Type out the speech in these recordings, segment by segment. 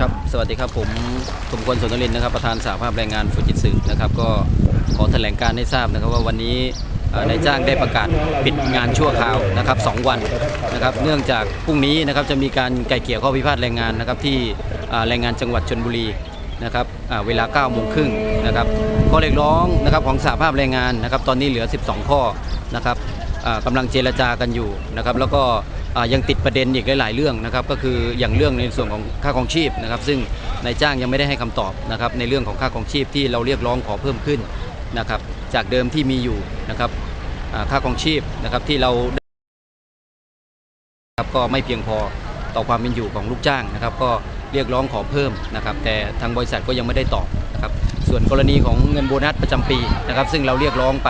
ครับ สวัสดีครับ ผมสมควรสนทรินนะครับ ประธานสาภาพแรงงานฟูจิตสึนะครับ ก็ขอแถลงการให้ทราบนะครับว่าวันนี้นายจ้างได้ประกาศปิดงานชั่วคราวนะครับสองวันนะครับ เนื่องจากพรุ่งนี้นะครับจะมีการไกล่เกลี่ยข้อพิพาทแรงงานนะครับที่แรงงานจังหวัดชนบุรีนะครับอ่าเวลา9โมงครึ่งนะครับข้อเรียกร้องนะครับของสาภาพแรงงานนะครับ ตอนนี้เหลือ 12 ข้อนะครับอ่ากำลังเจรจากันอยู่นะครับ แล้วก็ ยังติดประเด็นอีกหลาย ๆ เรื่องนะครับก็คืออย่างเรื่องในส่วนของค่าครองชีพนะครับ ซึ่งนายจ้างยังไม่ได้ให้คำตอบนะครับในเรื่องของค่าครองชีพที่เราเรียกร้องขอเพิ่มขึ้นนะครับจากเดิมที่มีอยู่นะครับค่าครองชีพนะครับที่เราครับก็ไม่เพียงพอต่อความเป็นอยู่ของลูกจ้างนะครับ ก็เรียกร้องขอเพิ่มนะครับ แต่ทางบริษัทก็ยังไม่ได้ตอบนะครับ ส่วนกรณีของเงินโบนัสประจำปีนะครับ ซึ่งเราเรียกร้องไป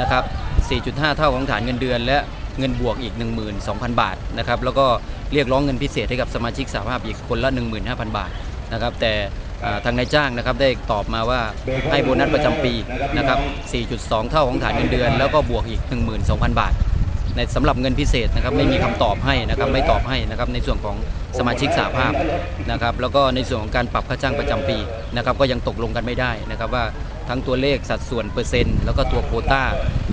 นะครับ 4.5 เท่าของฐานเงินเดือนและ เงินบวกอีก 12,000 บาทนะครับแล้วก็เรียกร้องเงินพิเศษให้กับสมาชิกสหภาพอีกคนละ 15,000 บาทนะครับแต่ทางนายจ้างนะครับได้ตอบมาว่าให้โบนัสประจำปีนะครับ 4.2 เท่าของฐานเงินเดือน แล้วก็บวกอีก 12,000 บาท ในสำหรับเงินพิเศษนะครับไม่มีคำตอบให้นะครับไม่ตอบให้นะครับในส่วนของสมาชิกสหภาพนะครับแล้วก็ในส่วนของการปรับค่าจ้างประจำปีนะครับก็ยังตกลงกันไม่ได้นะครับว่า ทั้งตัวเลขสัดส่วนเปอร์เซ็นต์แล้วก็ตัวโควต้า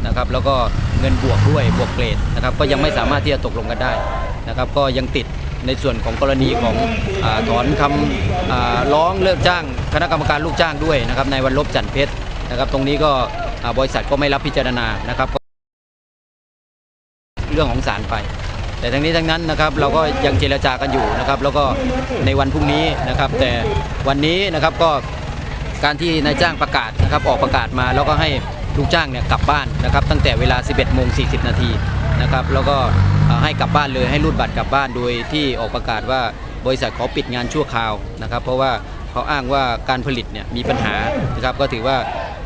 นะครับแล้วก็เงินบวกด้วยบวกเกรดนะครับก็ยังไม่สามารถที่จะตกลงกันได้นะครับก็ยังติดในส่วนของกรณีของอถอนคำร้องเลิกจ้าง คณะกรรมการลูกจ้างด้วยนะครับในวันลบจันเพชรนะครับตรงนี้ก็บริษัทก็ไม่รับพิจารณานะครับเรื่องของศาลไป แต่ทั้งนี้ทั้งนั้นนะครับเราก็ยังเจรจากันอยู่นะครับแล้วก็ในวันพรุ่งนี้นะครับ แต่วันนี้นะครับก็ การที่นายจ้างประกาศนะครับออกประกาศมาแล้วก็ให้ลูกจ้างเนี่ยกลับบ้านนะครับตั้งแต่เวลา 11โมง40 นาทีนะครับแล้วก็ให้กลับบ้านเลยให้รูดบัตรกลับบ้านโดยที่ออกประกาศว่าบริษัทขอปิดงานชั่วคราวนะครับ เพราะว่าเขาอ้างว่าการผลิตเนี่ยมีปัญหานะครับก็ถือว่า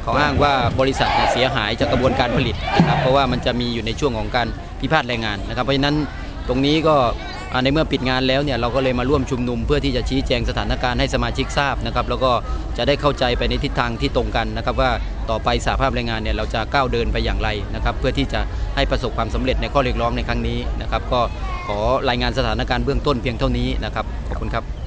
เขาอ้างว่าบริษัทเนี่ยเสียหายจากกระบวนการผลิตนะครับเพราะว่ามันจะมีอยู่ในช่วงของการพิพาทแรงงานนะครับ เพราะฉะนั้นตรงนี้ก็ ในเมื่อปิดงานแล้วเนี่ยเราก็เลยมาร่วมชุมนุมเพื่อที่จะชี้แจงสถานการณ์ให้สมาชิกทราบนะครับแล้วก็จะได้เข้าใจไปในทิศทางที่ตรงกันนะครับว่าต่อไปสาภาพแรงงานเนี่ยเราจะก้าวเดินไปอย่างไรนะครับเพื่อที่จะให้ประสบความสำเร็จในข้อเรียกร้องในครั้งนี้นะครับก็ขอรายงานสถานการณ์เบื้องต้นเพียงเท่านี้นะครับขอบคุณครับ